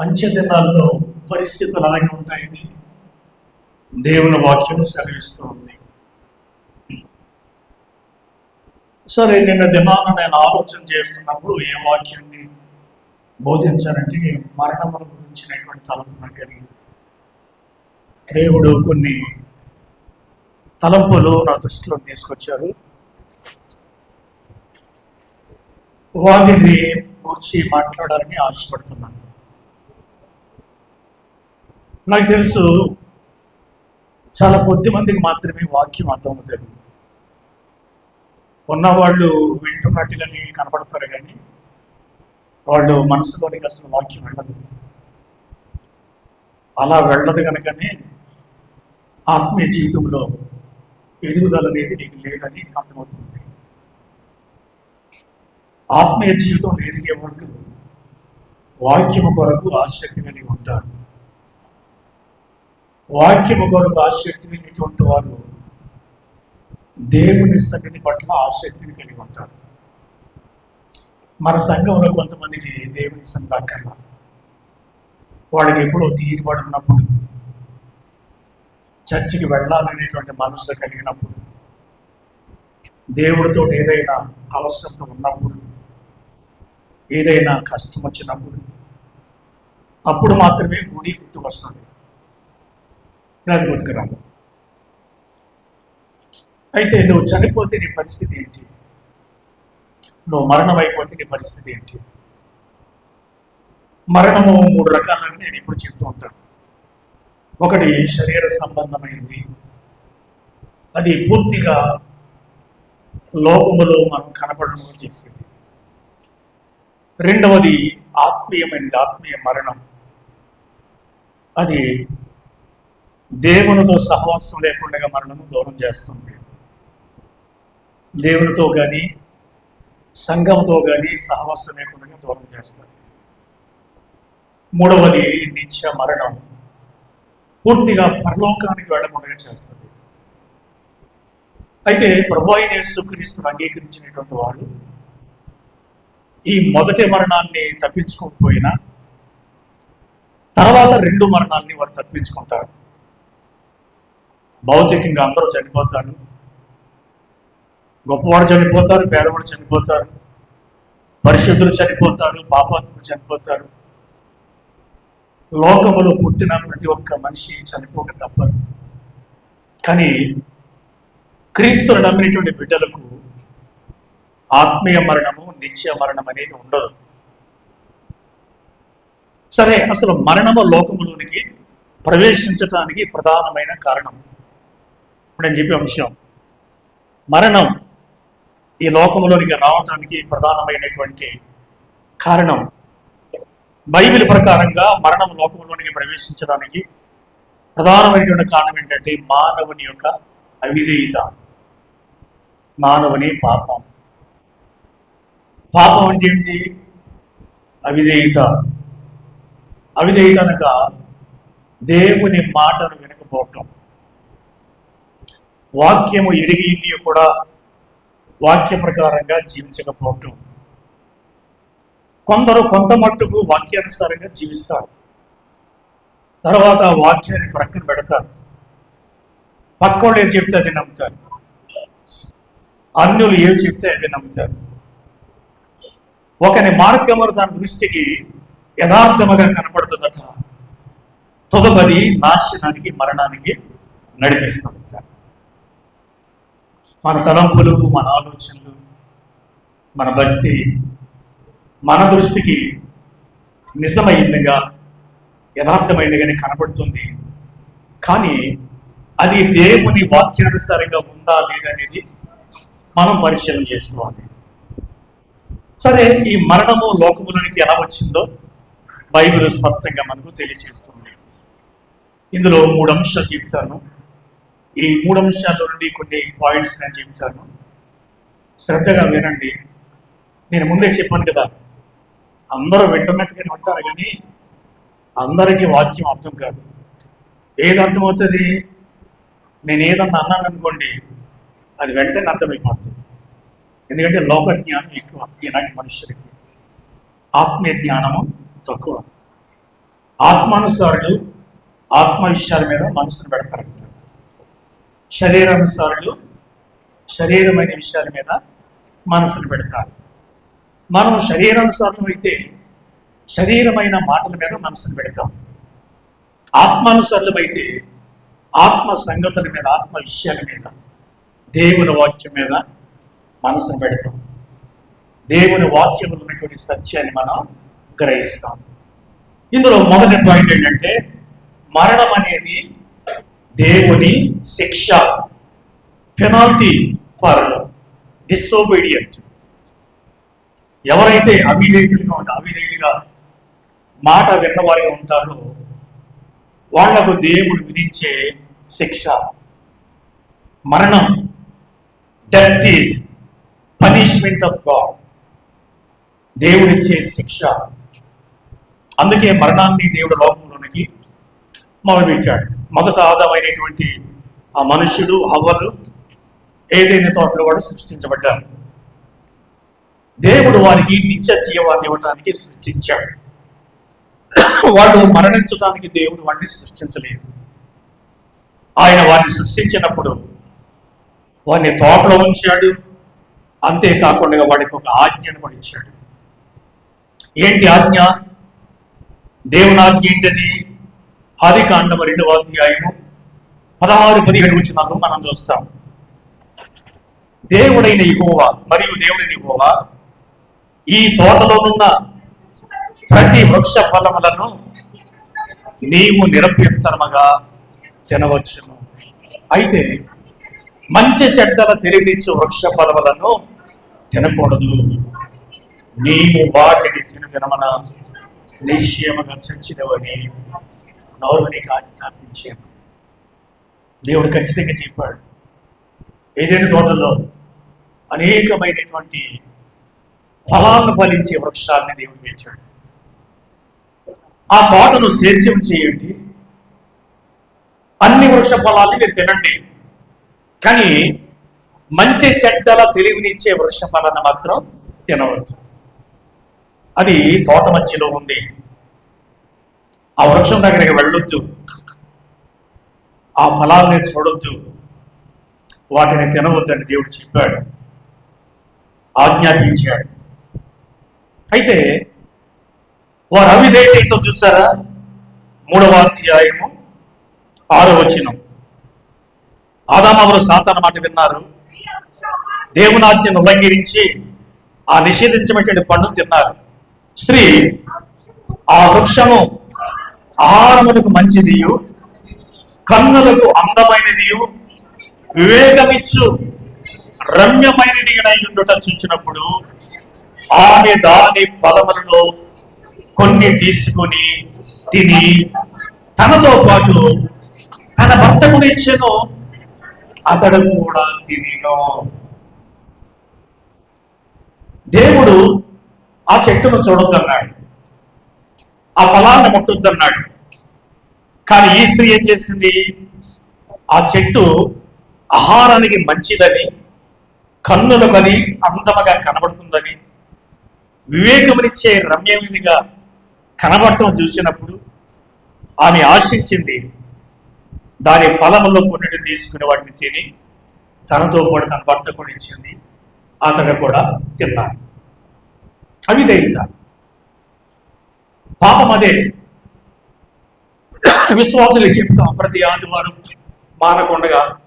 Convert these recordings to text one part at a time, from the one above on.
అంచె దినాల్లో పరిస్థితులు అలాగే ఉంటాయని దేవుని వాక్యం సెలవిస్తూ ఉంది సరే నిన్న దినాన నేను ఆలోచన చేస్తున్నప్పుడు ఏ వాక్యాన్ని బోధించాలంటే మరణముల గురించినటువంటి తలంపున నాకు కలిగింది. దేవుడు కొన్ని తలంపులు నా దృష్టిలో తీసుకొచ్చారు. వాటిని గురించి మాట్లాడాలని ఆశపడుతున్నాను. నాకు తెలుసు చాలా కొద్ది మందికి మాత్రమే వాక్యం అర్థమవుతుంది. ఉన్నవాళ్ళు వింటున్నట్టుగానే కనపడతారు కానీ వాళ్ళు మనసులోనికి అసలు వాక్యం వెళ్ళదు. అలా వెళ్ళదు కనుకనే ఆత్మీయ జీవితంలో ఎదుగుదల అనేది నీకు లేదని అర్థమవుతుంది. ఆత్మీయ జీవితం ఎదిగే వాళ్ళు వాక్యము కొరకు ఆసక్తిగానే ఉంటారు. వాక్యము కొరకు ఆసక్తి కలిగినటువంటి వారు దేవుని సంగతి పట్ల ఆసక్తిని కలిగి ఉంటారు. మన సంఘంలో కొంతమందికి దేవుని సన్నిధి వాళ్ళకి ఎప్పుడో తీరుబడి ఉన్నప్పుడు చర్చికి వెళ్ళాలనేటువంటి మనసు కలిగినప్పుడు దేవుడితో ఏదైనా అవసరత ఉన్నప్పుడు ఏదైనా కష్టం వచ్చినప్పుడు అప్పుడు మాత్రమే గుడి గుర్తుకొస్తుంది. అది గుర్తుకురాదు అయితే నువ్వు చనిపోతే నీ పరిస్థితి ఏంటి? నువ్వు మరణం అయిపోతే నీ పరిస్థితి ఏంటి? మరణము మూడు రకాలని నేను ఇప్పుడు చెప్తూ ఉంటాను. ఒకటి శరీర సంబంధమైంది అది పూర్తిగా లోకములో మనం కనపడడం చేసింది. రెండవది ఆత్మీయమైనది ఆత్మీయ మరణం. అది దేవునితో సహవాసం లేకుండా మరణము దూరం చేస్తుంది. దేవునితో కానీ సంఘంతో కానీ సహవాసం లేకుండా దూరం చేస్తుంది. మూడవది నిత్య మరణం. పూర్తిగా పరలోకానికి వెళ్ళకుండా చేస్తుంది. అయితే ప్రభాయి అయిన యేసుక్రీస్తును అంగీకరించినటువంటి వాళ్ళు ఈ మొదటి మరణాన్ని తప్పించుకోకపోయినా తర్వాత రెండు మరణాన్ని వారు తప్పించుకుంటారు. భౌతికంగా అందరూ చనిపోతారు. గొప్పవాడు చనిపోతారు పేదవాడు చనిపోతారు పరిశుద్ధులు చనిపోతారు పాపాత్ములు చనిపోతారు. లోకములో పుట్టిన ప్రతి ఒక్క మనిషి చనిపోక తప్పదు. కానీ క్రీస్తును నమ్మినటువంటి బిడ్డలకు ఆత్మీయ మరణము నిత్య మరణం అనేది ఉండదు. సరే అసలు మరణము లోకములోనికి ప్రవేశించటానికి ప్రధానమైన కారణం అని చెప్పి చెప్పే అంశం మరణం ఈ లోకములోనికి రావటానికి ప్రధానమైనటువంటి కారణం. బైబిల్ ప్రకారంగా మరణం లోకంలోనికి ప్రవేశించడానికి ప్రధానమైనటువంటి కారణం ఏంటంటే మానవుని యొక్క అవిధేయత. మానవుని పాపం. పాపం అంటే ఏంటి అవిధేయత. అవిధేయత అనగా దేవుని మాటను వినకపోవటం. వాక్యము ఎరిగి కూడా వాక్య ప్రకారంగా జీవించకపోవటం. కొందరు కొంత మట్టుకు వాక్యానుసారంగా జీవిస్తారు. తర్వాత వాక్యాన్ని ప్రక్కన పెడతారు. పక్కోళ్ళు ఏం చెప్తే అది నమ్ముతారు. అన్యులు ఏం చెప్తే అవి నమ్ముతారు. ఒకని మార్గము దాని దృష్టికి యథార్థముగా కనపడుతుందట. తదుపరి నాశనానికి మరణానికి నడిపిస్తుంది మన తలంపులు మన ఆలోచనలు మన భక్తి మన దృష్టికి నిజమైందిగా యథార్థమైనదిగానే కనబడుతుంది. కానీ అది దేవుని వాక్యానుసారంగా ఉందా లేదనేది మనం పరిశీలన చేసుకోవాలి. సరే ఈ మరణము లోకములోనికి ఎలా వచ్చిందో బైబిల్ స్పష్టంగా మనకు తెలియజేస్తుంది ఇందులో మూడు అంశాలు చెప్తాను. ఈ మూడు అంశాల్లో నుండి కొన్ని పాయింట్స్ నేను చెప్తాను శ్రద్ధగా వినండి. నేను ముందే చెప్పాను కదా అందరూ వింటున్నట్టుగానే ఉంటారు కానీ అందరికీ వాక్యం అర్థం కాదు. ఏది అర్థమవుతుంది? నేను ఏదన్నా అన్నాను అనుకోండి అది వెంటనే అర్థమైపోతుంది. ఎందుకంటే లోక జ్ఞానం ఎక్కువ ఈనాటి మనుషులకి. ఆత్మీయ జ్ఞానము తక్కువ. ఆత్మానుసారులు ఆత్మ విషయాల మీద మనసును పెడతారంట. శరీరానుసారులు శరీరమైన విషయాల మీద మనసును పెడతారు. మనం శరీరానుసారం అయితే శరీరమైన మాటల మీద మనసును పెడతాం. ఆత్మానుసారులమైతే అయితే ఆత్మ సంగతుల మీద ఆత్మ విషయాల మీద దేవుని వాక్యం మీద మనసును పెడతాం. దేవుని వాక్యంలో ఉన్నటువంటి సత్యాన్ని మనం గ్రహిస్తాం. ఇందులో మొదటి పాయింట్ ఏంటంటే మరణం అనేది దేవుని శిక్ష పెనాల్టీ ఫర్ డిసోబీడియంట్ ఎవరైతే అవిధేయులుగా ఉంటారు అవిధేయులుగా మాట విన్నవారిగా ఉంటారో వాళ్ళకు దేవుడు విధించే శిక్ష. మరణం death is punishment of God దేవుడిచ్చే శిక్ష. అందుకే మరణాన్ని దేవుడు లోకంలోనికి మొదలుపెట్టాడు. మొదట ఆదామైనటువంటి ఆ మనుషుడు హవ్వలు ఏదైనా తోటలో వాడు సృష్టించబడ్డారు. దేవుడు వారికి నిత్య జీవాన్ని ఇవ్వడానికి సృష్టించాడు. వాళ్ళు మరణించడానికి దేవుడు వాడిని సృష్టించలేదు. ఆయన వారిని సృష్టించినప్పుడు వారిని తోటలో ఉంచాడు. అంతేకాకుండా వాడికి ఒక ఆజ్ఞను కూడా ఇచ్చాడు. ఏంటి ఆజ్ఞ? దేవుని ఆజ్ఞ ఏంటది? ఆది కాండము రెండవ అధ్యాయము పదహారు పదిహేడు వచ్చినాలు మనం చూస్తాం. దేవుడైన ఇహోవా మరియు దేవుడైన ఇహోవా ఈ తోటలోనున్న ప్రతి వృక్ష ఫలములను నీవు నిరభ్యంతరముగా తినవచ్చును. అయితే మంచి చెడ్డల తెలివినిచ్చు వృక్ష ఫలములను తినకూడదు. నీవు వాటిని తిను తినమన నిశ్చయముగా చచ్చినవని నోరు నీకు ఆజ్ఞాపించాను దేవుడు ఖచ్చితంగా చెప్పాడు. ఏదైనా తోటలో అనేకమైనటువంటి ఫలాలను ఫలించే వృక్షాన్ని దేవుడు పెంచాడు. ఆ తోటను సేద్యం చేయండి. అన్ని వృక్ష ఫలాల్ని మీరు తినండి. కానీ మంచి చెడ్డల తెలివినిచ్చే వృక్ష ఫలాన్ని మాత్రం తినవచ్చు అది తోట మధ్యలో ఉంది. ఆ వృక్షం దగ్గరికి వెళ్ళొద్దు. ఆ ఫలాల్ని చూడొద్దు. వాటిని తినవద్దని దేవుడు చెప్పాడు. ఆజ్ఞాపించాడు. అయితే వారు అవిధేయత చూసారా? మూడవ అధ్యాయము ఆరో వచనం. ఆదామవరు సాతాన మాట విన్నారు. దేవునాజ్ఞను ఉల్లంఘించి ఆ నిషేధించబడిన పండు తిన్నారు. స్త్రీ ఆ వృక్షము ఆహారములకు మంచిదియు కన్నులకు అందమైనదియు వివేకమిచ్చు రమ్యమైనది ఉండుట చూచినప్పుడు ఆమె దాని ఫలములలో కొన్ని తీసుకొని తిని తనతో పాటు తన భర్తకు ఇచ్చెను అతడు కూడా తినిను. దేవుడు ఆ చెట్టును చూడొద్దన్నాడు. ఆ ఫలాన్ని ముట్టొద్దన్నాడు కానీ ఈ స్త్రీ ఏం చేసింది? ఆ చెట్టు ఆహారానికి మంచిదని కన్నులకు అది అందముగా కనబడుతుందని వివేకమునిచ్చే రమ్యమినిగా కనబడటం చూసినప్పుడు ఆమె ఆశించింది దాని ఫలములో కొన్నిటి తీసుకుని వాటిని తిని తనతో కూడా తన భర్త కూడా ఇచ్చింది అతను కూడా తిన్నాడు. దైతాలు పాపం అదే. విశ్వాసులు చెప్తాం ప్రతి ఆదివారం మానకుండగా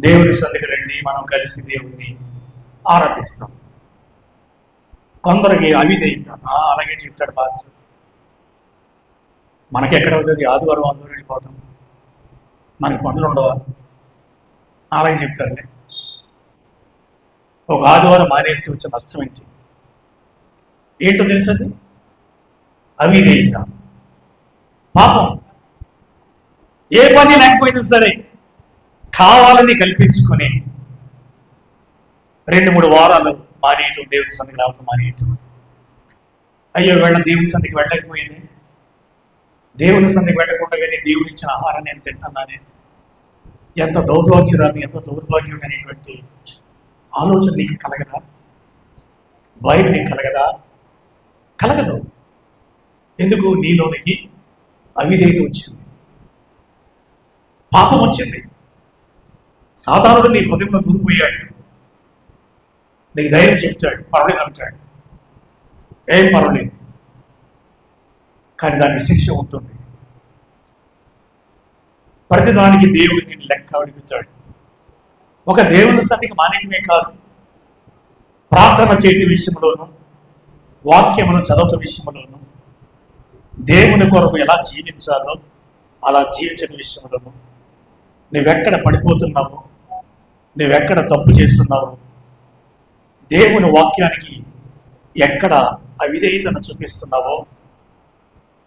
దేవుని సందికి రండి మనం కలిసి దేవుణ్ణి ఆరాధిస్తాం. కొందరికి అవిధేయత అలాగే చెప్తాడు పాస్టర్. మనకి ఎక్కడ అవుతుంది? ఆదివారం ఆదివారం వెళ్ళిపోతాం. మనకి పనులు ఉండవా? అలాగే చెప్తారులే. ఒక ఆదివారం మానేస్తే వచ్చే నష్టం ఏంటి? ఏంటో తెలుసది అవివేక. పాపం. ఏ పని లేకపోయినా సరే కావాలని కల్పించుకొని రెండు మూడు వారాలు మానేయటం దేవుని సందికి రావటం మానేయటం. అయ్యో వెళ్ళ దేవుని సందికి వెళ్ళకపోయింది. దేవుని సందికి వెళ్ళకుండా కానీ దేవుని ఇచ్చిన ఆహారాన్ని నేను తింటున్నానే. ఎంత దౌర్భాగ్యురాని ఎంత దౌర్భాగ్యం అనేటువంటి ఆలోచన నీకు కలగదా? భయం నీకు కలగదా? కలగదు. ఎందుకు నీలోనికి అవిధేయత వచ్చింది? పాపం వచ్చింది. సాధారణుడు నీ హృదయంలో దూరిపోయాడు. నీకు ధైర్యం చెప్తాడు పర్వాలేదు అంటాడు ఏం పర్వాలేదు. కానీ దానికి శిక్ష ఉంటుంది. ప్రతిదానికి దేవుడు నేను లెక్క అడుగుతాడు. ఒక దేవుని సన్నిధికి మానేయటమే కాదు ప్రార్థన చేతి విషయంలోనూ వాక్యమును చదవటం విషయంలోనూ దేవుని కొరకు ఎలా జీవించాలో అలా జీవించని విషయంలో నువ్వెక్కడ పడిపోతున్నావు నువ్వెక్కడ తప్పు చేస్తున్నావు దేవుని వాక్యానికి ఎక్కడ అవిధేయతను చూపిస్తున్నావో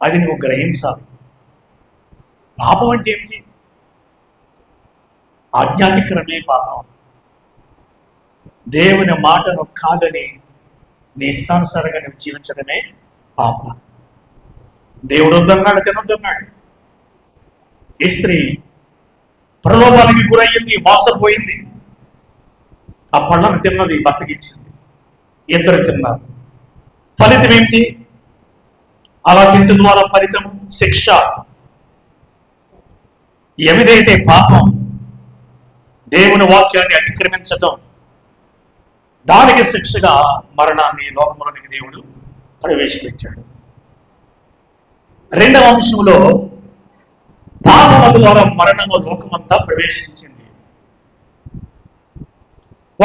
అది నువ్వు గ్రహించాలి. పాపం అంటే ఏమిటి? ఆజ్ఞాతిక్రమే పాపం. దేవుని మాటను కాదని నీ ఇష్టానుసారంగా నువ్వు జీవించడమే పాపం. దేవుడు వద్దన్నాడు తినొద్దన్నాడు ఈ స్త్రీ ప్రలోభానికి గురయ్యింది మోసపోయింది ఆ పళ్ళను తిన్నది భర్తకి ఇద్దరు తిన్నారు. ఫలితం ఏంటి అలా తింటు ద్వారా ఫలితం శిక్ష. ఎవిదైతే పాపం దేవుని వాక్యాన్ని అతిక్రమించటం దానికి శిక్షగా మరణాన్ని లోకములోనికి దేవుడు ప్రవేశపెట్టాడు. రెండవ అంశంలో పాపము ద్వారా మరణము లోకమంతా ప్రవేశించింది.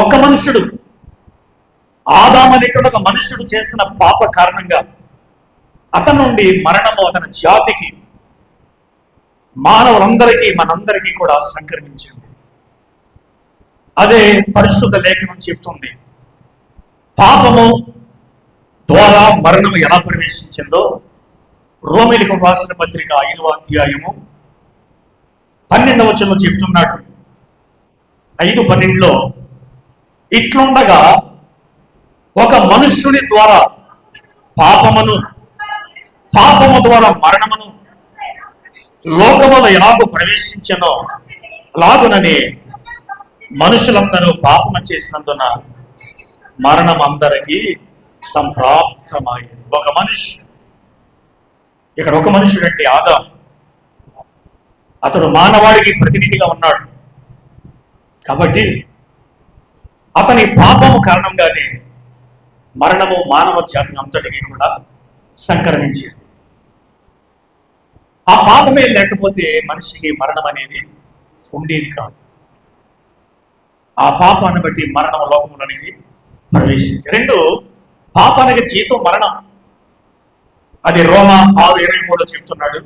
ఒక్క మనుషుడు ఆదామనికుడు ఒక మనుషుడు చేసిన పాప కారణంగా అతని నుండి మరణము అతని జాతికి మానవులందరికీ మనందరికీ కూడా సంక్రమించింది. అదే పరిశుద్ధ లేఖనం చెప్తుంది. పాపము ద్వారా మరణము ఎలా ప్రవేశించిందో రోమిలకు రాసిన పత్రిక ఐదవ అధ్యాయము పన్నెండవ వచనంలో చెప్తున్నాడు. ఐదు పన్నెండులో ఇట్లుండగా ఒక మనుష్యుని ద్వారా పాపమును పాపము ద్వారా మరణమును లోకముల ఎలాగో ప్రవేశించనో అలాగునని మనుషులందరూ పాపము చేసినందున మరణం అందరికీ సంప్రాప్తమై ఒక మనిషి ఇక్కడ ఒక మనుషుడంటే ఆదాం అతడు మానవాడికి ప్రతినిధిగా ఉన్నాడు. కాబట్టి అతని పాపము కారణంగానే మరణము మానవ జాతిని అంతటికి కూడా సంక్రమించింది ఆ పాపమే లేకపోతే మనిషికి మరణం అనేది ఉండేది కాదు. ఆ పాపాన్ని బట్టి మరణం లోకములోనికి ప్రవేశించి రెండు పాపానికి జీతం మరణం. అది రోమా ఆరు ఇరవై మూడు చెప్తున్నాడు.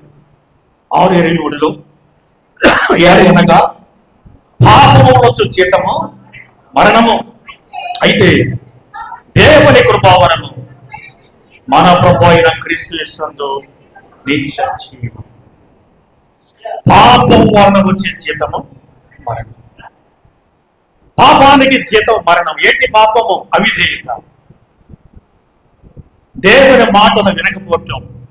ఆరు ఇరవై మూడులో అనగా పాపము వచ్చు జీతము మరణము అయితే దేవుని కృపావరము మన ప్రభు అయిన క్రీస్తు యేసునందు నిత్య జీవం పాపం వలన వచ్చే జీతము మరణం. పాపానికి జీతం మరణం. ఏంటి పాపము? అవిధేయత. దేవుని మాటను వినకపోవటం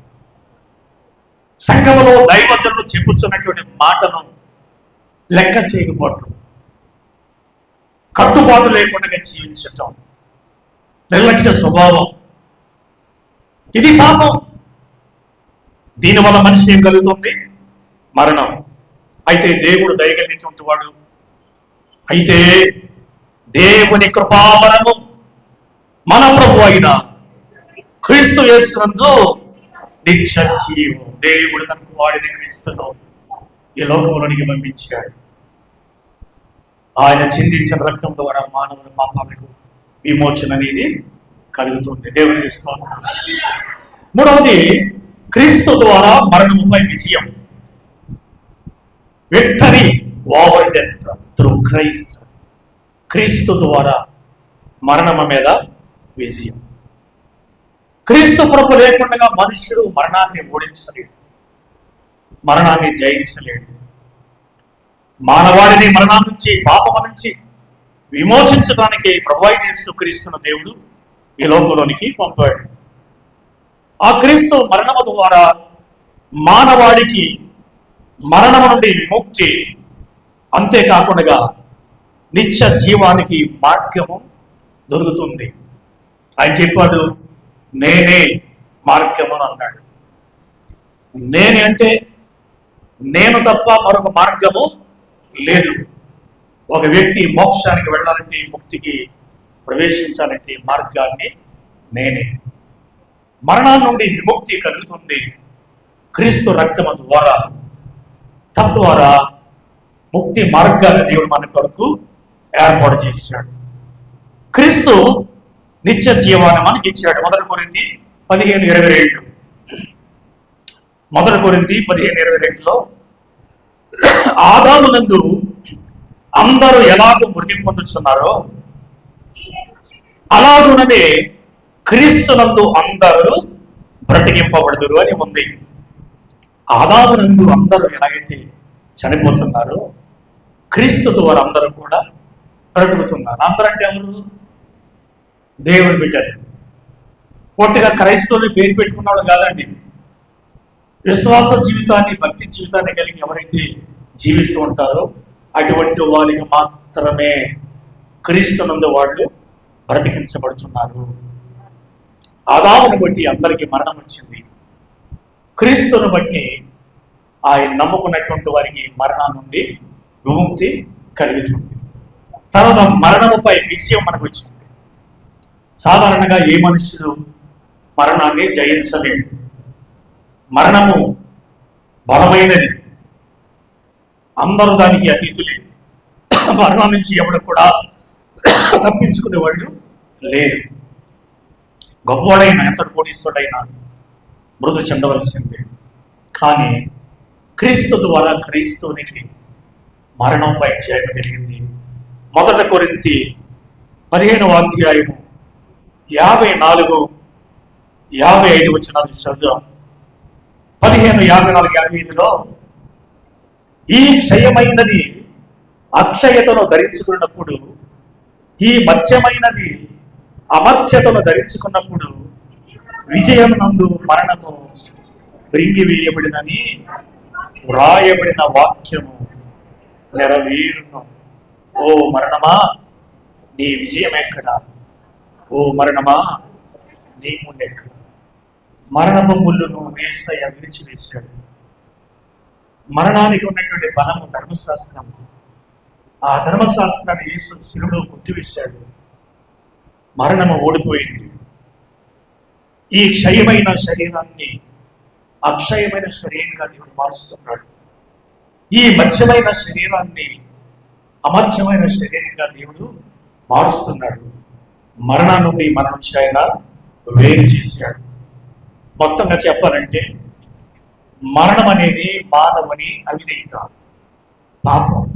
సంఘములో దైవజనులు చెప్పుచున్నటువంటి మాటను లెక్క చేయకపోవటం కట్టుబాటు లేకుండా జీవించటం నిర్లక్ష్య స్వభావం. ఇది పాపం. దీనివల్ల మనిషి ఏం కలుగుతుంది? మరణం. అయితే దేవుడు దయగలిగినటువంటి వాడు. అయితే దేవుని కృపావరము మన ప్రభు అయినా క్రీస్తు యేసునందు నిత్య జీవం దేవుడు తనకు వాడిని క్రీస్తును ఈ లోకంలోనికి పంపించాడు. ఆయన చిందించిన రక్తం ద్వారా మానవుల పాపాలకు విమోచన అనేది కలుగుతుంది. దేవుని స్తోత్రం. మూడవది క్రీస్తు ద్వారా మరణముపై విజయం. Victory over death through Christ. క్రీస్తు ద్వారా మరణము మీద విజయం. క్రీస్తు ప్రభు లేకుండా మనుష్యుడు మరణాన్ని ఓడించలేడు. మరణాన్ని జయించలేడు. మానవాడిని మరణం నుంచి పాపము నుంచి విమోచించడానికి ప్రభు క్రీస్తున్న దేవుడు ఈ లోకంలోనికి పంపాడు. ఆ క్రీస్తు మరణము ద్వారా మానవాడికి మరణము నుండి విముక్తి అంతేకాకుండా నిత్య జీవానికి మార్గము దొరుకుతుంది. ఆయన చెప్పాడు నేనే మార్గము అని అన్నాడు. నేనే అంటే నేను తప్ప మరొక మార్గము లేదు. ఒక వ్యక్తి మోక్షానికి వెళ్ళాలంటే ముక్తికి ప్రవేశించాలంటే మార్గాన్ని నేనే. మరణం నుండి విముక్తి కలుగుతుంది. క్రీస్తు రక్తము ద్వారా తద్వారా ముక్తి మార్గాన్ని దేవుడు మన కొరకు ఏర్పాటు చేశాడు క్రీస్తు నిత్య జీవాన్ని మనకి ఇచ్చాడు. మొదటి కొరింది పదిహేను ఇరవై రెండు. మొదటి కొరింది పదిహేను ఇరవై రెండులో ఆదామునందు అందరూ ఎలాగో మృతి పొందుతున్నారో అలాగుననే క్రీస్తునందు అందరూ బ్రతికింపబడుదురు అని ఉంది. ఆదామునందు అందరూ ఎలాగైతే చనిపోతున్నారో క్రీస్తు ద్వారా అందరూ కూడా బ్రతుకుతున్నారు. అందరంటే ఎవరు? దేవుని బిడ్డలు. పొట్టిగా క్రైస్తవుని పేరు పెట్టుకున్నాడు కాదండి. విశ్వాస జీవితాన్ని భక్తి జీవితాన్ని కలిగి ఎవరైతే జీవిస్తూ ఉంటారో అటువంటి వారికి మాత్రమే క్రీస్తునందు వాళ్ళు బ్రతికించబడుతున్నారు. ఆదాముని బట్టి అందరికీ మరణం వచ్చింది. క్రీస్తుని బట్టి ఆయన నమ్ముకున్నటువంటి వారికి మరణం నుండి విముక్తి కలుగుతుంది. తర్వాత మరణముపై విషయం మనకు వచ్చింది. సాధారణంగా ఏ మనుషుడు మరణాన్ని జయించలేడు? మరణము బలమైనది. అందరూ దానికి అతీతులే. మరణం నుంచి ఎవడు కూడా తప్పించుకునే వాళ్ళు లేరు గొప్పవాడైన ఎంత కోటీశ్వరుడైనా మృదు చెందవలసిందే. కానీ క్రీస్తు ద్వారా క్రీస్తునికి మరణంపై జయం కలిగింది మొదట కొరింతి పదిహేనవ అధ్యాయము యాభై నాలుగు యాభై ఐదు వచ్చిన చదువు. పదిహేను యాభై నాలుగు యాభై ఐదులో ఈ క్షయమైనది అక్షయతను ధరించుకున్నప్పుడు ఈ మత్స్యమైనది అమర్త్యతను ధరించుకున్నప్పుడు విజయం నందు మరణము రింగి వేయబడినని వ్రాయబడిన వాక్యము నెరవేరును. ఓ మరణమా నీ విజయం ఎక్కడా ఓ మరణమా? నీ ముండెక్కడ మరణపు ముళ్ళును వేసయ్య విరిచివేశాడు. మరణానికి ఉన్నటువంటి బలము ధర్మశాస్త్రం. ఆ ధర్మశాస్త్రాన్ని యేసు శిలుడు కొట్టివేశాడు. మరణము ఓడిపోయింది. ఈ క్షయమైన శరీరాన్ని అక్షయమైన శరీరంగా దేవుడు మారుస్తున్నాడు. ఈ మధ్యమైన శరీరాన్ని అమర్చమైన శరీరంగా దేవుడు మారుస్తున్నాడు. మరణం నుండి మన నుంచి ఆయన వేరు చేశాడు. మొత్తంగా చెప్పాలంటే మరణం అనేది మానవుని అవిధేయత పాపం.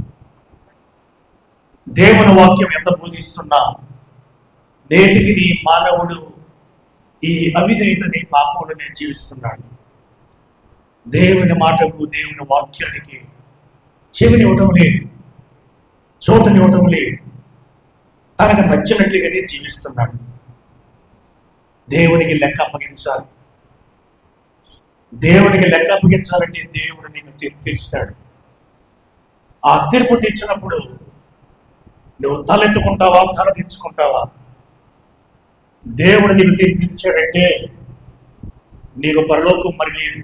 దేవుని వాక్యం ఎంత బోధిస్తున్నా నేటికి నీ మానవుడు ఈ అవిధేయతని పాపంలోనే జీవిస్తున్నాడు. దేవుని మాటకు దేవుని వాక్యానికి చెవినివ్వటం లేదు చోటునివ్వటం లేదు. తనకు నచ్చినట్లుగానే జీవిస్తున్నాడు. దేవునికి లెక్క అప్పగించాలి. దేవునికి లెక్క అప్పగించాలంటే దేవుడు నిన్ను తీర్పిస్తాడు ఆ తీర్పు తెచ్చినప్పుడు నువ్వు తలెత్తుకుంటావా తల తెచ్చుకుంటావా దేవుడు నీకు తీర్పించాడంటే నీకు పరలోకం మరి లేదు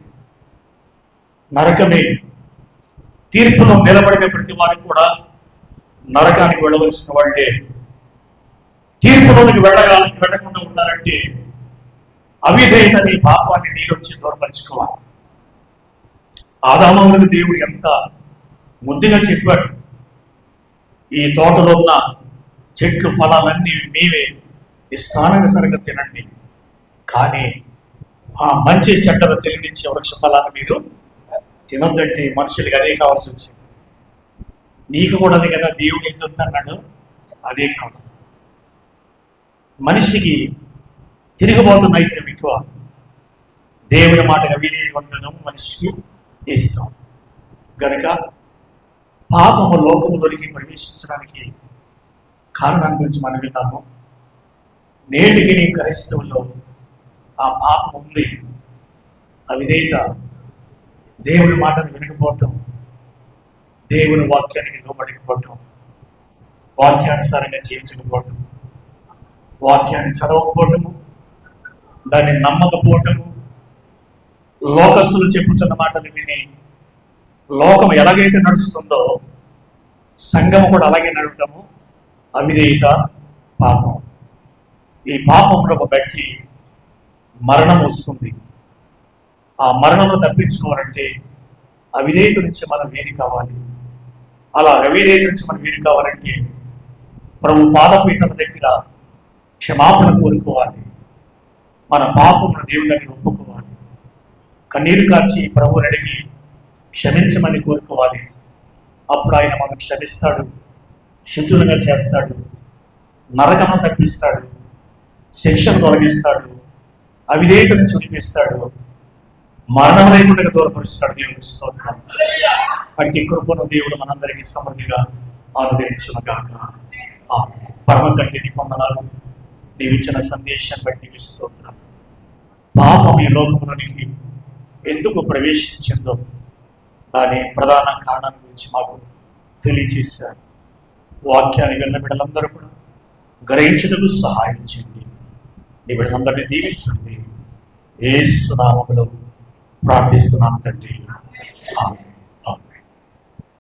నరకమే. తీర్పులో నిలబడిన ప్రతి వారికి కూడా నరకానికి వెళ్ళవలసిన వాళ్ళే తీర్పులోనికి వెళ్ళగాలని వెళ్ళకుండా ఉండాలంటే అవిధేయతని పాపాన్ని నీలోంచి దూరపరుచుకోవాలి. ఆదామవులకు దేవుడు ఎంత ముద్దుగా చెప్పాడు. ఈ తోటలో ఉన్న చెట్లు ఫలాలన్నీ మీవే. సరిగ్గా తినండి. కానీ ఆ మంచి చెడ్డలు తెలియనిచ్చే వృక్ష ఫలాన్ని మీరు తినొద్దంటే మనుషులకి అదే కావాల్సి వచ్చింది. నీకు కూడా అదే కదా దేవుడు ఎంత అన్నాడు? అదే కావాలి. మనిషికి తిరిగిపోతున్న నైజం ఎక్కువ. దేవుని మాటగా వినే ఉండడం మనిషికి ఇష్టం. గనుక పాపము లోకములోనికి ప్రవేశించడానికి కారణాన్ని గురించి మనం విన్నాము. నేటికి నీ క్రైస్తవుల్లో ఆ పాపం ఉంది. ఆ విధేయత దేవుని మాటను వినకపోవటం దేవుని వాక్యానికి లోబడకపోవటం వాక్యానుసారంగా జీవించకపోవటం వాక్యాన్ని చదవకపోవటము దాన్ని నమ్మకపోవటము లోకస్తులు చెప్పుచున్న మాటలు విని లోకం ఎలాగైతే నడుస్తుందో సంఘము కూడా అలాగే నడవటము అవిధేయత పాపం. ఈ పాపంలో ఒక వ్యక్తి మరణం వస్తుంది. ఆ మరణంలో తప్పించుకోవాలంటే అవిధేయత నుంచి మనం వేరు కావాలి. అలా అవిధేయత నుంచి మనం వేరు కావాలంటే ప్రభు పాదపీఠం దగ్గర క్షమాపణ కోరుకోవాలి. మన పాపమును దేవుని దగ్గర ఒప్పుకోవాలి. కన్నీరు కాచి ప్రభువుని అడిగి క్షమించమని కోరుకోవాలి. అప్పుడు ఆయన మనం క్షమిస్తాడు శుద్ధులుగా చేస్తాడు నరకము తప్పిస్తాడు శిక్షను తొలగిస్తాడు అవిధేయత చుడిపిస్తాడు మరణం లేకుండా దూరపరుస్తాడు దేవుని స్తోత్రం. అట్టి కృపను దేవుడు మనందరికీ సమృద్ధిగా అనుగ్రహించిన గాక పరమ కంటిని పొందనాలు నీవిచ్చిన సందేశం సందేశాన్ని బట్టి నీకు స్తోత్రం. పాపం ఈ లోకంలోనికి ఎందుకు ప్రవేశించిందో దాని ప్రధాన కారణం గురించి మాకు తెలియజేశారు. వాక్యాన్ని విన్న బిడ్డలందరూ కూడా గ్రహించుటకు సహాయం చేయండి. నీ బిడ్డలందరినీ దీవించండి. ఏ సునామంలో ప్రార్థిస్తున్నాను తండ్రి